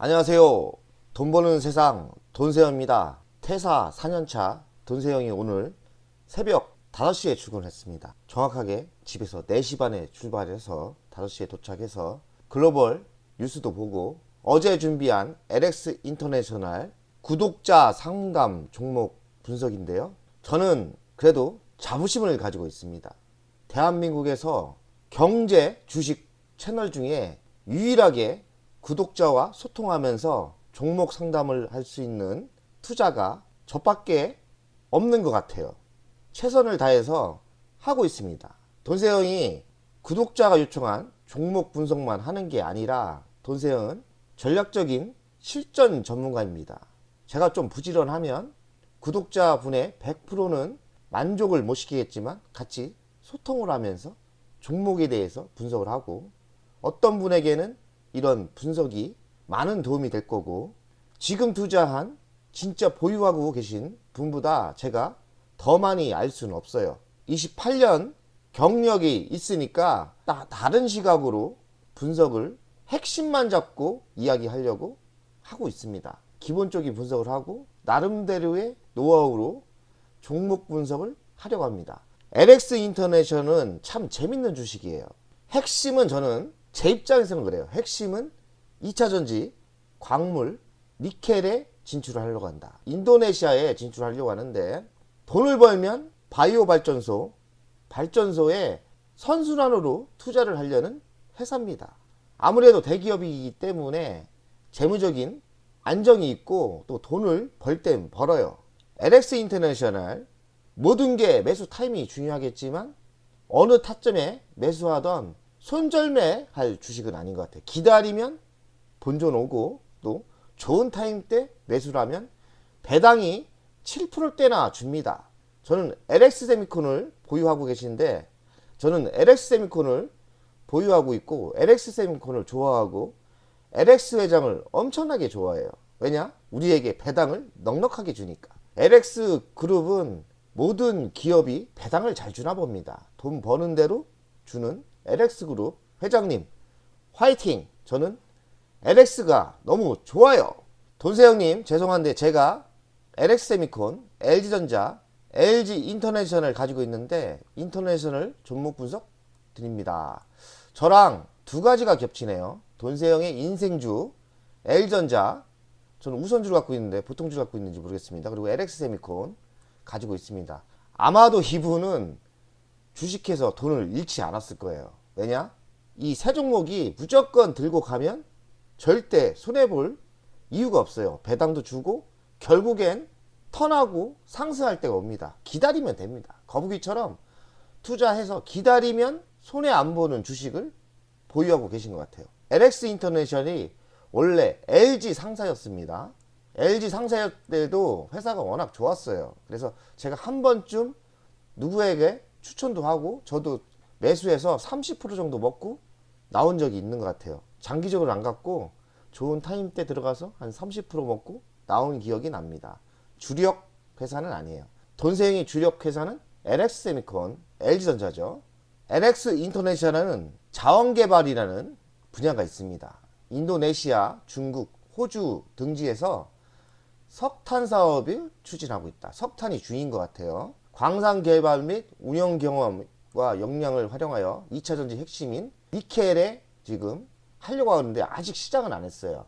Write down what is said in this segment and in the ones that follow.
안녕하세요. 돈 버는 세상 돈세영입니다. 퇴사 4년차 돈세영이 오늘 새벽 5시에 출근했습니다. 정확하게 집에서 4시 반에 출발해서 5시에 도착해서 글로벌 뉴스도 보고 어제 준비한 LX 인터내셔널 구독자 상담 종목 분석인데요. 저는 그래도 자부심을 가지고 있습니다. 대한민국에서 경제 주식 채널 중에 유일하게 구독자와 소통하면서 종목 상담을 할 수 있는 투자가 저밖에 없는 것 같아요. 최선을 다해서 하고 있습니다. 돈세영이 구독자가 요청한 종목 분석만 하는 게 아니라 돈세영은 전략적인 실전 전문가입니다. 제가 좀 부지런하면 구독자분의 100%는 만족을 못 시키겠지만 같이 소통을 하면서 종목에 대해서 분석을 하고 어떤 분에게는 이런 분석이 많은 도움이 될 거고 지금 투자한 진짜 보유하고 계신 분보다 제가 더 많이 알 수는 없어요. 28년 경력이 있으니까 다 다른 시각으로 분석을 핵심만 잡고 이야기하려고 하고 있습니다. 기본적인 분석을 하고 나름대로의 노하우로 종목 분석을 하려고 합니다. LX 인터내셔는 참 재밌는 주식이에요. 핵심은 저는 제 입장에서는 그래요. 핵심은 2차 전지, 광물, 니켈에 진출을 하려고 한다. 인도네시아에 진출하려고 하는데 돈을 벌면 바이오 발전소, 발전소에 선순환으로 투자를 하려는 회사입니다. 아무래도 대기업이기 때문에 재무적인 안정이 있고 또 돈을 벌 땐 벌어요. LX 인터내셔널 모든 게 매수 타이밍이 중요하겠지만 어느 타점에 매수하던 손절매 할 주식은 아닌 것 같아요. 기다리면 본전 오고 또 좋은 타임 때 매수를 하면 배당이 7%대나 줍니다. 저는 LX 세미콘을 보유하고 계신데 저는 LX 세미콘을 보유하고 있고 LX 세미콘을 좋아하고 LX 회장을 엄청나게 좋아해요. 왜냐? 우리에게 배당을 넉넉하게 주니까. LX 그룹은 모든 기업이 배당을 잘 주나 봅니다. 돈 버는 대로 주는 LX 그룹 회장님 화이팅! 저는 LX가 너무 좋아요. 돈세형님 죄송한데 제가 LX 세미콘, LG전자, LG 인터내셔널 가지고 있는데 인터내셔널 종목 분석 드립니다. 저랑 두 가지가 겹치네요. 돈세형의 인생주, L전자, 저는 우선주를 갖고 있는데 보통주를 갖고 있는지 모르겠습니다. 그리고 LX 세미콘 가지고 있습니다. 아마도 이분은 주식해서 돈을 잃지 않았을 거예요. 왜냐? 이 세 종목이 무조건 들고 가면 절대 손해볼 이유가 없어요. 배당도 주고 결국엔 턴하고 상승할 때가 옵니다. 기다리면 됩니다. 거북이처럼 투자해서 기다리면 손해 안 보는 주식을 보유하고 계신 것 같아요. LX 인터내셔널이 원래 LG 상사였습니다. LG 상사일 때도 회사가 워낙 좋았어요. 그래서 제가 한 번쯤 누구에게 추천도 하고 저도 매수해서 30% 정도 먹고 나온 적이 있는 것 같아요. 장기적으로 안 갖고 좋은 타임 때 들어가서 한 30% 먹고 나온 기억이 납니다. 주력 회사는 아니에요. 돈세영의 주력 회사는 LX 세미콘, LG전자죠. LX 인터내셔널은 자원개발이라는 분야가 있습니다. 인도네시아, 중국, 호주 등지에서 석탄 사업을 추진하고 있다. 석탄이 주인 것 같아요. 광산 개발 및 운영 경험과 역량을 활용하여 2차 전지 핵심인 니켈에 지금 하려고 하는데 아직 시작은 안 했어요.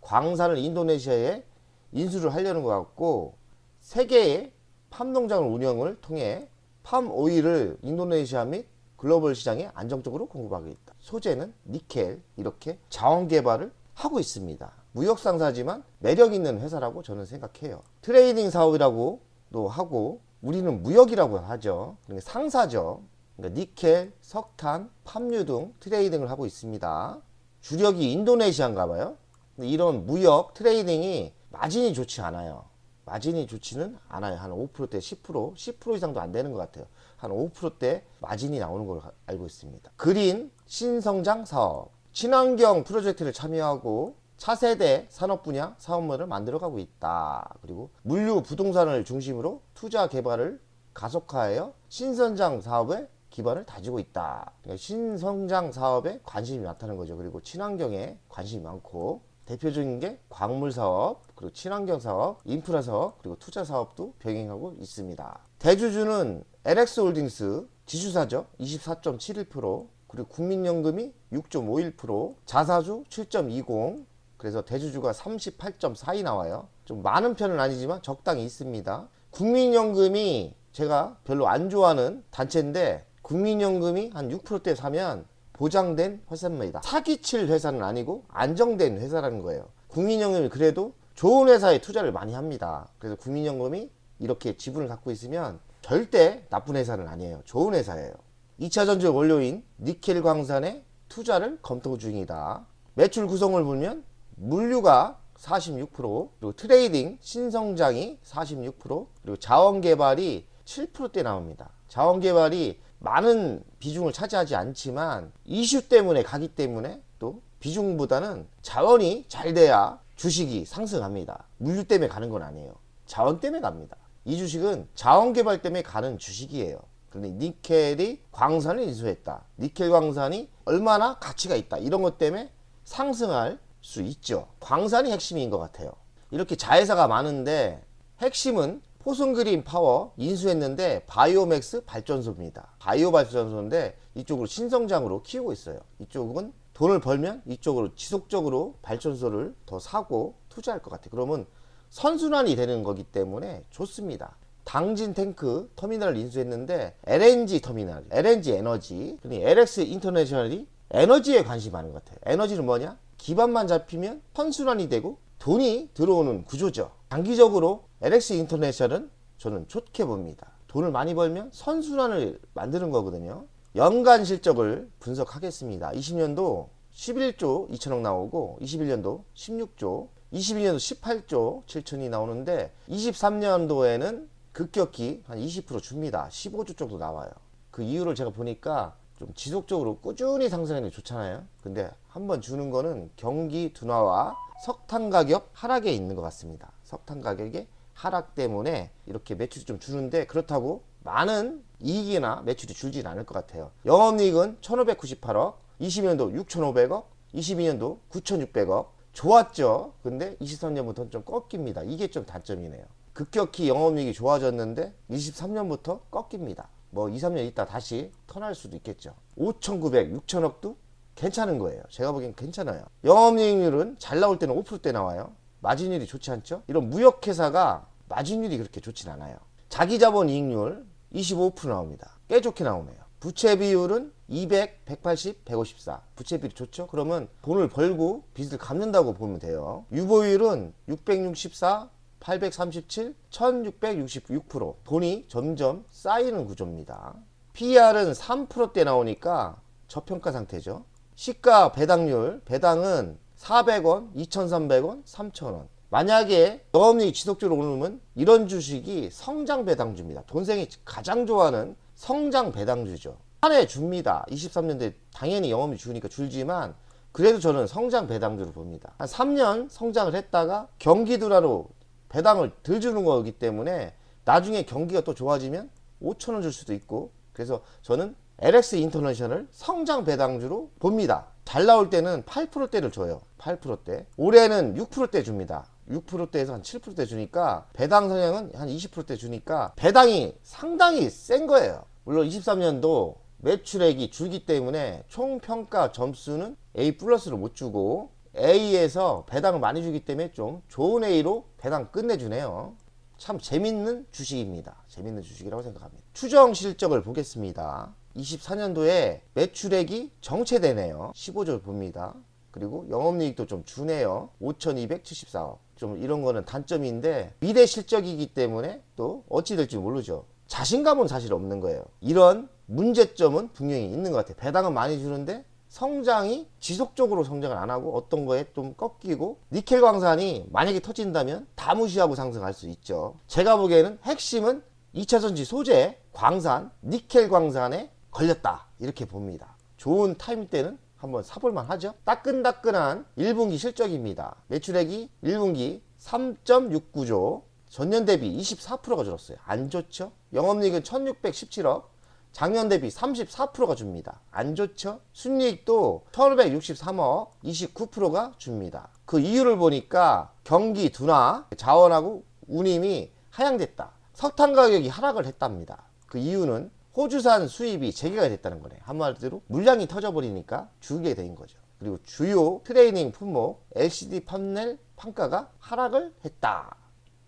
광산을 인도네시아에 인수를 하려는 것 같고 세계의 팜 농장을 운영을 통해 팜 오일을 인도네시아 및 글로벌 시장에 안정적으로 공급하겠다. 소재는 니켈 이렇게 자원 개발을 하고 있습니다. 무역 상사지만 매력 있는 회사라고 저는 생각해요. 트레이딩 사업이라고도 하고 우리는 무역이라고 하죠. 그러니까 상사죠. 그러니까 니켈, 석탄, 팜유 등 트레이딩을 하고 있습니다. 주력이 인도네시아인가 봐요. 이런 무역 트레이딩이 마진이 좋지 않아요. 마진이 좋지는 않아요. 한 5%대 10%, 10% 이상도 안 되는 것 같아요. 한 5%대 마진이 나오는 걸로 알고 있습니다. 그린 신성장 사업, 친환경 프로젝트를 참여하고 차세대 산업 분야 사업물을 만들어가고 있다. 그리고 물류 부동산을 중심으로 투자 개발을 가속화하여 신선장 사업에 기반을 다지고 있다. 그러니까 신성장 사업에 관심이 많다는 거죠. 그리고 친환경에 관심이 많고 대표적인 게 광물 사업, 그리고 친환경 사업, 인프라 사업, 그리고 투자 사업도 병행하고 있습니다. 대주주는 LX홀딩스 지주사죠. 24.71%, 그리고 국민연금이 6.51%, 자사주 7.20, 그래서 대주주가 38.42 나와요. 좀 많은 편은 아니지만 적당히 있습니다. 국민연금이 제가 별로 안 좋아하는 단체인데 국민연금이 한 6%대 사면 보장된 회사입니다. 사기칠 회사는 아니고 안정된 회사라는 거예요. 국민연금이 그래도 좋은 회사에 투자를 많이 합니다. 그래서 국민연금이 이렇게 지분을 갖고 있으면 절대 나쁜 회사는 아니에요. 좋은 회사예요. 2차 전지 원료인 니켈 광산에 투자를 검토 중이다. 매출 구성을 보면 물류가 46%, 그리고 트레이딩, 신성장이 46%, 그리고 자원 개발이 7%대 나옵니다. 자원 개발이 많은 비중을 차지하지 않지만 이슈 때문에 가기 때문에 또 비중보다는 자원이 잘 돼야 주식이 상승합니다. 물류 때문에 가는 건 아니에요. 자원 때문에 갑니다. 이 주식은 자원 개발 때문에 가는 주식이에요. 근데 니켈이 광산을 인수했다. 니켈 광산이 얼마나 가치가 있다. 이런 것 때문에 상승할 수 있죠. 광산이 핵심인 것 같아요. 이렇게 자회사가 많은데 핵심은 포승그린 파워 인수했는데 바이오맥스 발전소입니다. 바이오 발전소인데 이쪽으로 신성장으로 키우고 있어요. 이쪽은 돈을 벌면 이쪽으로 지속적으로 발전소를 더 사고 투자할 것 같아요. 그러면 선순환이 되는 거기 때문에 좋습니다. 당진 탱크 터미널을 인수했는데 LNG 터미널, LNG 에너지, 그러니 LX 인터내셔널이 에너지에 관심이 많은 것 같아요. 에너지는 뭐냐? 기반만 잡히면 선순환이 되고 돈이 들어오는 구조죠. 장기적으로 LX 인터내셔널은 저는 좋게 봅니다. 돈을 많이 벌면 선순환을 만드는 거거든요. 연간 실적을 분석하겠습니다. 20년도 11조 2천억 나오고 21년도 16조 22년도 18조 7천이 나오는데 23년도에는 급격히 한 20% 줍니다. 15조 정도 나와요. 그 이유를 제가 보니까 좀 지속적으로 꾸준히 상승하는 게 좋잖아요. 근데 한번 주는 거는 경기 둔화와 석탄 가격 하락에 있는 것 같습니다. 석탄 가격의 하락 때문에 이렇게 매출이 좀 주는데 그렇다고 많은 이익이나 매출이 줄진 않을 것 같아요. 영업이익은 1598억, 20년도 6500억, 22년도 9600억. 좋았죠. 근데 23년부터는 좀 꺾입니다. 이게 좀 단점이네요. 급격히 영업이익이 좋아졌는데 23년부터 꺾입니다. 뭐 2, 3년 있다 다시 턴할 수도 있겠죠. 5,900, 6천억도 괜찮은 거예요. 제가 보기엔 괜찮아요. 영업이익률은 잘 나올 때는 5%대 나와요. 마진율이 좋지 않죠? 이런 무역회사가 마진율이 그렇게 좋진 않아요. 자기 자본 이익률 25% 나옵니다. 꽤 좋게 나오네요. 부채 비율은 200, 180, 154. 부채 비율이 좋죠? 그러면 돈을 벌고 빚을 갚는다고 보면 돼요. 유보율은 664, 837, 1666%. 돈이 점점 쌓이는 구조입니다. PER은 3%대 나오니까 저평가 상태죠. 시가 배당률, 배당은 400원, 2,300원, 3,000원. 만약에 영업이익이 지속적으로 오르면 이런 주식이 성장 배당주입니다. 돈생이 가장 좋아하는 성장 배당주죠. 한 해 줍니다. 23년대 당연히 영업이 주니까 줄지만 그래도 저는 성장 배당주를 봅니다. 한 3년 성장을 했다가 경기 둔화로 배당을 덜 주는 거기 때문에 나중에 경기가 또 좋아지면 5천 원 줄 수도 있고 그래서 저는 LX 인터내셔널 성장 배당주로 봅니다. 잘 나올 때는 8%대를 줘요. 8%대. 올해는 6%대 줍니다. 6%대에서 한 7%대 주니까 배당 성향은 한 20%대 주니까 배당이 상당히 센 거예요. 물론 23년도 매출액이 줄기 때문에 총 평가 점수는 A 플러스를 못 주고 A에서 배당을 많이 주기 때문에 좀 좋은 A로 배당 끝내주네요. 참 재밌는 주식입니다. 재밌는 주식이라고 생각합니다. 추정 실적을 보겠습니다. 24년도에 매출액이 정체되네요. 15조를 봅니다. 그리고 영업이익도 좀 주네요. 5,274억. 좀 이런 거는 단점인데 미래 실적이기 때문에 또 어찌 될지 모르죠. 자신감은 사실 없는 거예요. 이런 문제점은 분명히 있는 것 같아요. 배당은 많이 주는데 성장이 지속적으로 성장을 안 하고 어떤 거에 좀 꺾이고 니켈 광산이 만약에 터진다면 다 무시하고 상승할 수 있죠. 제가 보기에는 핵심은 2차 전지 소재, 광산, 니켈 광산에 걸렸다. 이렇게 봅니다. 좋은 타임 때는 한번 사볼만 하죠. 따끈따끈한 1분기 실적입니다. 매출액이 1분기 3.69조, 전년 대비 24%가 줄었어요. 안 좋죠? 영업이익은 1617억, 작년 대비 34%가 줍니다. 안 좋죠? 순이익도 1563억 29%가 줍니다. 그 이유를 보니까 경기 둔화, 자원하고 운임이 하향됐다. 석탄 가격이 하락을 했답니다. 그 이유는 호주산 수입이 재개가 됐다는 거네. 한마디로 물량이 터져버리니까 주게 된 거죠. 그리고 주요 트레이닝 품목 LCD 판넬 판가가 하락을 했다.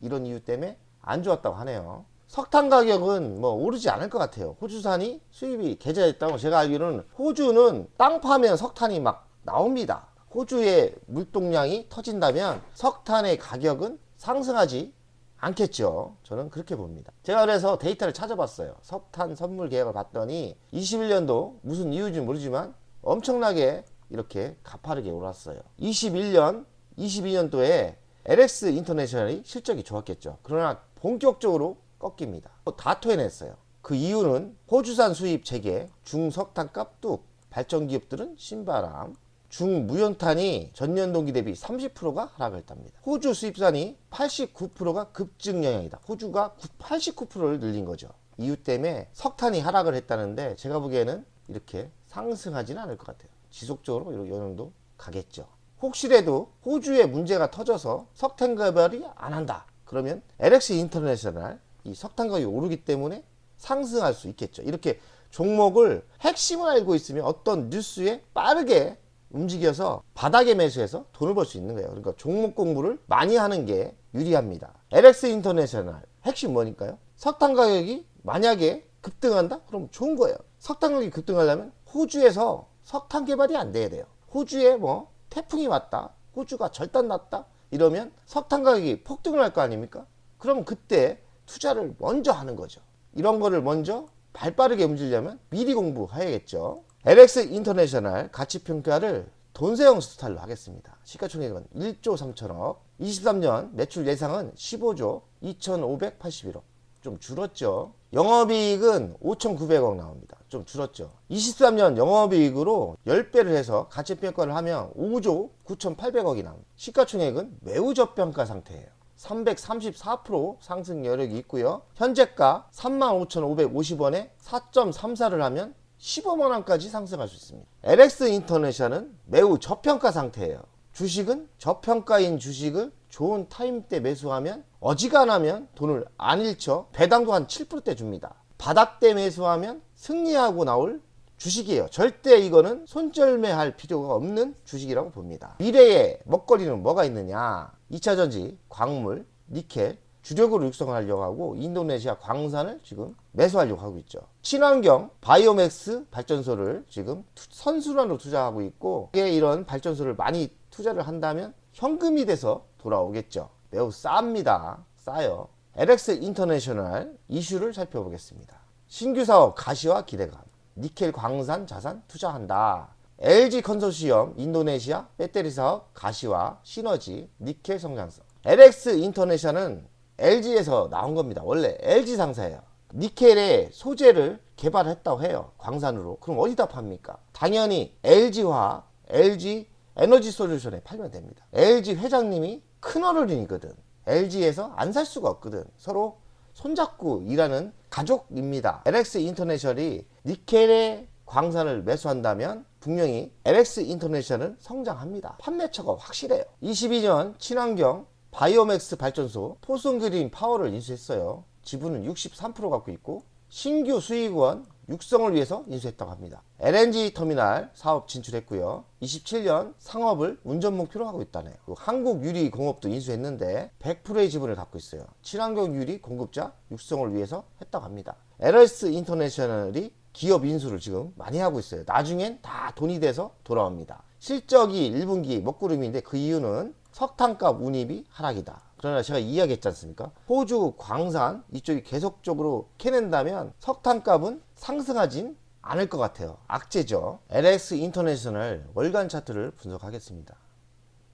이런 이유 때문에 안 좋았다고 하네요. 석탄 가격은 뭐 오르지 않을 것 같아요. 호주산이 수입이 개자했다고 제가 알기로는 호주는 땅 파면 석탄이 막 나옵니다. 호주의 물동량이 터진다면 석탄의 가격은 상승하지 않겠죠. 저는 그렇게 봅니다. 제가 그래서 데이터를 찾아봤어요. 석탄 선물 계약을 봤더니 21년도 무슨 이유인지 모르지만 엄청나게 이렇게 가파르게 올랐어요. 21년, 22년도에 LX 인터내셔널이 실적이 좋았겠죠. 그러나 본격적으로 꺾입니다. 다 토해냈어요. 그 이유는 호주산 수입 재개, 중석탄값 뚝, 발전 기업들은 신바람, 중무연탄이 전년 동기 대비 30%가 하락을 했답니다. 호주 수입산이 89%가 급증 영향이다. 호주가 89%를 늘린 거죠. 이유 때문에 석탄이 하락을 했다는데 제가 보기에는 이렇게 상승하지는 않을 것 같아요. 지속적으로 이 영향도 가겠죠. 혹시라도 호주에 문제가 터져서 석탄 개발이 안 한다. 그러면 LX 인터내셔널 이 석탄 가격이 오르기 때문에 상승할 수 있겠죠. 이렇게 종목을 핵심을 알고 있으면 어떤 뉴스에 빠르게 움직여서 바닥에 매수해서 돈을 벌 수 있는 거예요. 그러니까 종목 공부를 많이 하는 게 유리합니다. LX 인터내셔널 핵심 뭐니까요? 석탄 가격이 만약에 급등한다? 그럼 좋은 거예요. 석탄 가격이 급등하려면 호주에서 석탄 개발이 안 돼야 돼요. 호주에 뭐 태풍이 왔다. 호주가 절단 났다. 이러면 석탄 가격이 폭등을 할 거 아닙니까? 그러면 그때 투자를 먼저 하는 거죠. 이런 거를 먼저 발 빠르게 움직이려면 미리 공부해야겠죠. LX 인터내셔널 가치 평가를 돈세형 스타일로 하겠습니다. 시가총액은 1조 3천억, 23년 매출 예상은 15조 2,581억. 좀 줄었죠. 영업이익은 5,900억 나옵니다. 좀 줄었죠. 23년 영업이익으로 10배를 해서 가치평가를 하면 5조 9,800억이 나옵니다. 시가총액은 매우 저평가 상태예요. 334% 상승 여력이 있고요. 현재가 35,550원에 4.34를 하면 15만 원까지 상승할 수 있습니다. LX 인터내셔는 매우 저평가 상태예요. 주식은 저평가인 주식을 좋은 타임 때 매수하면 어지간하면 돈을 안 잃죠. 배당도 한 7%대 줍니다. 바닥 때 매수하면 승리하고 나올 주식이에요. 절대 이거는 손절매할 필요가 없는 주식이라고 봅니다. 미래의 먹거리는 뭐가 있느냐? 2차 전지, 광물, 니켈, 주력으로 육성하려고 하고 인도네시아 광산을 지금 매수하려고 하고 있죠. 친환경 바이오맥스 발전소를 지금 투- 선순환으로 투자하고 있고 이런 발전소를 많이 투자를 한다면 현금이 돼서 돌아오겠죠. 매우 쌉니다. 싸요. LX 인터내셔널 이슈를 살펴보겠습니다. 신규 사업 가시화 기대감. 니켈 광산 자산 투자한다. LG 컨소시엄 인도네시아 배터리 사업 가시화 시너지 니켈 성장성. LX 인터내셔널은 LG에서 나온 겁니다. 원래 LG 상사예요. 니켈의 소재를 개발했다고 해요. 광산으로. 그럼 어디다 팝니까? 당연히 LG화, LG 에너지 솔루션에 팔면 됩니다. LG 회장님이 큰 어른이거든. LG에서 안 살 수가 없거든. 서로 손잡고 일하는 가족입니다. LX 인터내셔널이 니켈의 광산을 매수한다면 분명히 LX 인터내셔널은 성장합니다. 판매처가 확실해요. 22년 친환경 바이오맥스 발전소 포송그린 파워를 인수했어요. 지분은 63% 갖고 있고 신규 수익원 육성을 위해서 인수했다고 합니다. LNG 터미널 사업 진출했고요. 27년 상업을 운전 목표로 하고 있다네요. 그리고 한국 유리 공업도 인수했는데 100%의 지분을 갖고 있어요. 친환경 유리 공급자 육성을 위해서 했다고 합니다. LS 인터내셔널이 기업 인수를 지금 많이 하고 있어요. 나중엔 다 돈이 돼서 돌아옵니다. 실적이 1분기 먹구름인데 그 이유는 석탄값 운입이 하락이다. 그러나 제가 이야기했지 않습니까? 호주 광산 이쪽이 계속적으로 캐낸다면 석탄값은 상승하진 않을 것 같아요. 악재죠. LX 인터내셔널 월간 차트를 분석하겠습니다.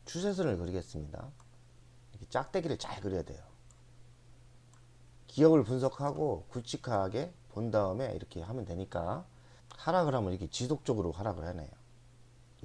추세선을 그리겠습니다. 이렇게 짝대기를 잘 그려야 돼요. 기업을 분석하고 굵직하게 본 다음에 이렇게 하면 되니까 하락을 하면 이렇게 지속적으로 하락을 하네요.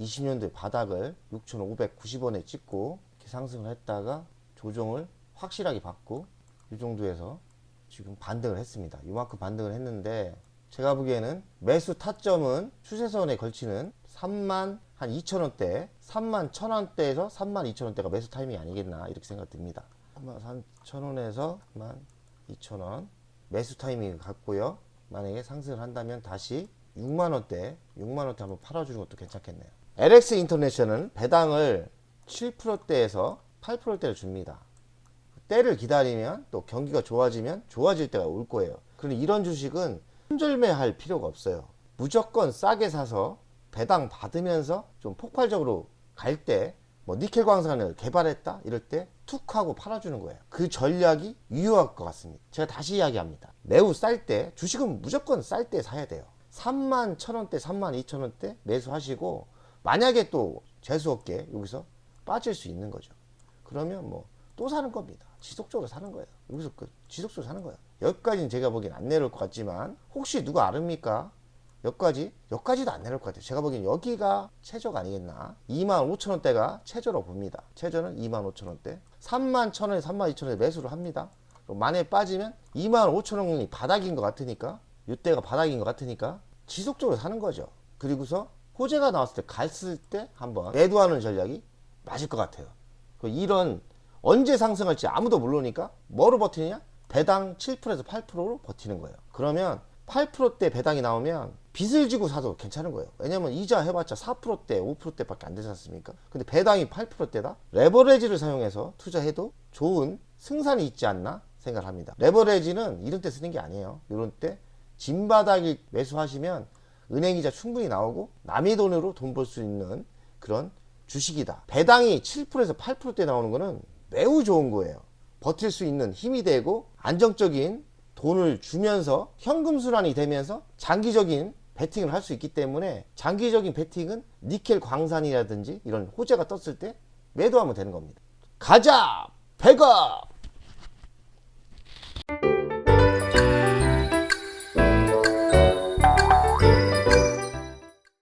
20년도에 바닥을 6,590원에 찍고 이렇게 상승을 했다가 조정을 확실하게 받고 이 정도에서 지금 반등을 했습니다. 이만큼 반등을 했는데 제가 보기에는 매수 타점은 추세선에 걸치는 3만 한 2천 원대, 3만 1천 원대에서 3만 2천 원대가 매수 타이밍이 아니겠나 이렇게 생각됩니다. 3만 3천 원에서 3만 2천 원 매수 타이밍을 갖고요. 만약에 상승을 한다면 다시 6만 원대, 6만 원대 한번 팔아주는 것도 괜찮겠네요. LX 인터내셔널은 배당을 7%대에서 8%대를 줍니다. 때를 기다리면 또 경기가 좋아지면 좋아질 때가 올 거예요. 그런데 이런 주식은 손절매할 필요가 없어요. 무조건 싸게 사서 배당 받으면서 좀 폭발적으로 갈 때 뭐 니켈 광산을 개발했다 이럴 때 툭 하고 팔아주는 거예요. 그 전략이 유효할 것 같습니다. 제가 다시 이야기합니다. 매우 쌀 때 주식은 무조건 쌀 때 사야 돼요. 3만 1천 원대, 3만 2천 원대 매수하시고 만약에 또 재수 없게 여기서 빠질 수 있는 거죠. 그러면 뭐 또 사는 겁니다. 지속적으로 사는 거예요. 여기서 그 지속적으로 사는 거예요. 여기까지는 제가 보기엔 안 내려올 것 같지만 혹시 누가 아릅니까? 여기까지? 여기까지도 안 내려올 것 같아요. 제가 보기엔 여기가 최저가 아니겠나. 2만 5천 원대가 최저로 봅니다. 최저는 2만 5천 원대. 3만 천 원에 3만 2천 원에 매수를 합니다. 만에 빠지면 2만 5천 원이 바닥인 것 같으니까 이때가 바닥인 것 같으니까 지속적으로 사는 거죠. 그리고서 호재가 나왔을 때 갔을 때 한번 매도하는 전략이 맞을 것 같아요. 그 이런 언제 상승할지 아무도 모르니까 뭐로 버티느냐? 배당 7%에서 8%로 버티는 거예요. 그러면 8%대 배당이 나오면 빚을 지고 사도 괜찮은 거예요. 왜냐면 이자 해봤자 4%대, 5%대밖에 안 되지 않습니까? 근데 배당이 8%대다? 레버레지를 사용해서 투자해도 좋은 승산이 있지 않나 생각합니다. 레버레지는 이런 때 쓰는 게 아니에요. 이런 때 진바닥이 매수하시면 은행이자 충분히 나오고 남의 돈으로 돈 벌 수 있는 그런 주식이다. 배당이 7%에서 8%대 나오는 거는 매우 좋은 거예요. 버틸 수 있는 힘이 되고 안정적인 돈을 주면서 현금 순환이 되면서 장기적인 베팅을 할 수 있기 때문에 장기적인 베팅은 니켈 광산이라든지 이런 호재가 떴을 때 매도하면 되는 겁니다. 가자! 백업!